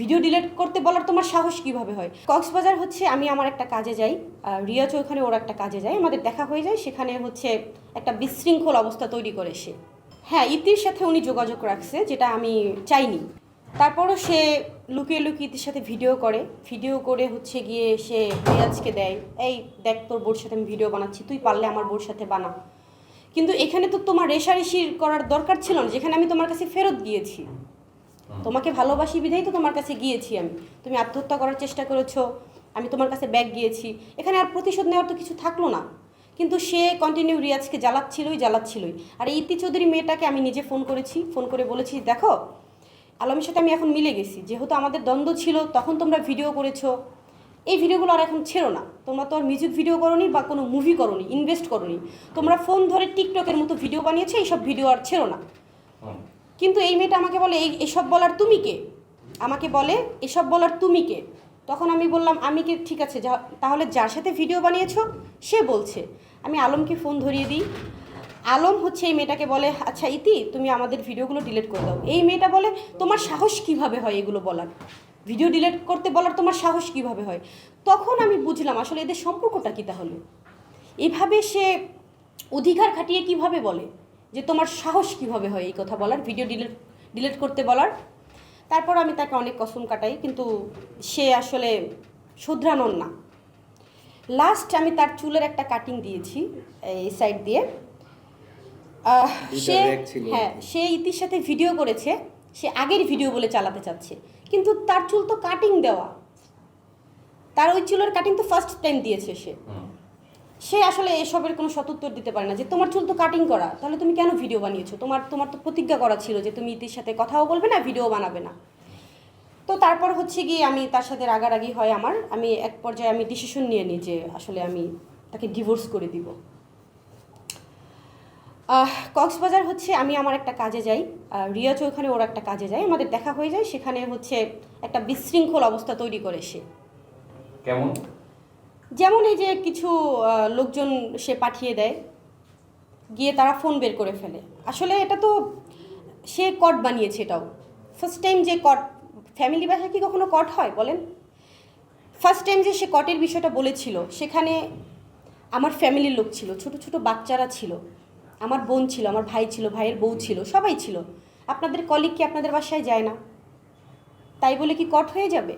Video delete করতে বলার তোমার সাহস কীভাবে হয়? কক্সবাজার হচ্ছে আমি আমার একটা কাজে যাই, আর রিয়াজ ওখানে ওর একটা কাজে যায়, আমাদের দেখা হয়ে যায়, সেখানে হচ্ছে একটা বিশৃঙ্খল অবস্থা তৈরি করে সে। হ্যাঁ ইতির সাথে উনি যোগাযোগ রাখছে, যেটা আমি চাইনি। তারপরও সে লুকিয়ে লুকিয়ে ইতির সাথে ভিডিও করে ভিডিও করে হচ্ছে গিয়ে সে রিয়াজকে দেয়, এই দেখ তোর বোর সাথে আমি ভিডিও বানাচ্ছি, তুই পারলে আমার বোর সাথে বানা। কিন্তু এখানে তো তোমার রেশারেশি করার দরকার ছিল না, যেখানে আমি তোমার কাছে ফেরত গিয়েছি। তোমাকে ভালোবাসি বিধাই তো তোমার কাছে গিয়েছি আমি। তুমি আত্মহত্যা করার চেষ্টা করেছ আমি তোমার কাছে ব্যাগ গিয়েছি। এখানে আর প্রতিশোধ নেওয়ার তো কিছু থাকল না। কিন্তু সে কন্টিনিউ রিয়াজকে জ্বালাচ্ছিলই জ্বালাচ্ছিলই। আর ইতি চৌধুরী মেয়েটাকে আমি নিজে ফোন করেছি ফোন করে বলেছি দেখো আলমের সাথে আমি এখন মিলে গেছি। যেহেতু আমাদের দ্বন্দ্ব ছিল তখন তোমরা ভিডিও করেছ। এই ভিডিওগুলো আর এখন ছেড়ো না। তোমরা তো আর মিউজিক ভিডিও করোনি বা কোনো মুভি করোনি ইনভেস্ট করোনি। তোমরা ফোন ধরে টিকটকের মতো ভিডিও বানিয়েছো এইসব ভিডিও আর ছেড়ো না। কিন্তু এই মেয়েটা আমাকে বলে, এই, এসব বলার তুমি কে? আমাকে বলে, এসব বলার তুমি কে? তখন আমি বললাম, আমি কি? ঠিক আছে, যা, তাহলে যার সাথে ভিডিও বানিয়েছো, সে বলছে। আমি আলমকে ফোন ধরিয়ে দিই। আলম হচ্ছে এই মেয়েটাকে বলে আচ্ছা ইতি, তুমি আমাদের ভিডিওগুলো ডিলিট করে দাও। এই মেয়েটা বলে, তোমার সাহস কীভাবে হয় এগুলো বলার? ভিডিও ডিলিট করতে বলার তোমার সাহস কীভাবে হয়? তখন আমি বুঝলাম, আসলে এদের সম্পর্কটা কী তাহলে? এভাবে সে অধিকার খাটিয়ে কীভাবে বলে? যে তোমার সাহস কীভাবে হয় এই কথা বলার ভিডিও ডিলিট ডিলিট করতে বলার। তারপর আমি তাকে অনেক কসম কাটাই কিন্তু সে আসলে শুধরানোর না। লাস্ট আমি তার চুলের একটা কাটিং দিয়েছি এই সাইড দিয়ে। সে হ্যাঁ সে ইতির সাথে ভিডিও করেছে সে আগের ভিডিও বলে চালাতে চাচ্ছে। কিন্তু তার চুল তো কাটিং দেওয়া। তার ওই চুলের কাটিং তো ফার্স্ট টাইম দিয়েছে সে। সে আসলে এসবের কোনো সতুত্তর দিতে পারে না যে তোমার চুল তো কাটিং করা, তাহলে তুমি কেন ভিডিও বানিয়েছো? তোমার তোমার তো প্রতিজ্ঞা করা ছিল যে তুমি ইতির সাথে কথাও বলবে না ভিডিও বানাবে না। তো তারপর হচ্ছে গিয়ে আমি তার সাথে রাগারাগি হয় আমার, আমি এক পর্যায়ে আমি ডিসিশন নিয়ে নিই যে আসলে আমি তাকে ডিভোর্স করে দিব। কক্সবাজার হচ্ছে আমি আমার একটা কাজে যাই রিয়াজ ওখানে ওর একটা কাজে যায় আমাদের দেখা হয়ে যায়, সেখানে হচ্ছে একটা বিশৃঙ্খল অবস্থা তৈরি করে সে। কেমন? যেমন এই যে কিছু লোকজন সে পাঠিয়ে দেয়, গিয়ে তারা ফোন বের করে ফেলে। আসলে এটা তো সে কট বানিয়েছে এটাও। ফার্স্ট টাইম যে কট ফ্যামিলি বাসায় কি কখনো কট হয় বলেন? ফার্স্ট টাইম যে সে কটের বিষয়টা বলেছিল, সেখানে আমার ফ্যামিলির লোক ছিল, ছোট ছোট বাচ্চারা ছিল। আমার বোন ছিল, আমার ভাই ছিল, ভাইয়ের বউ ছিল, সবাই ছিল। আপনাদের কলিগ কি আপনাদের বাসায় যায় না? তাই বলে কি কট হয়ে যাবে?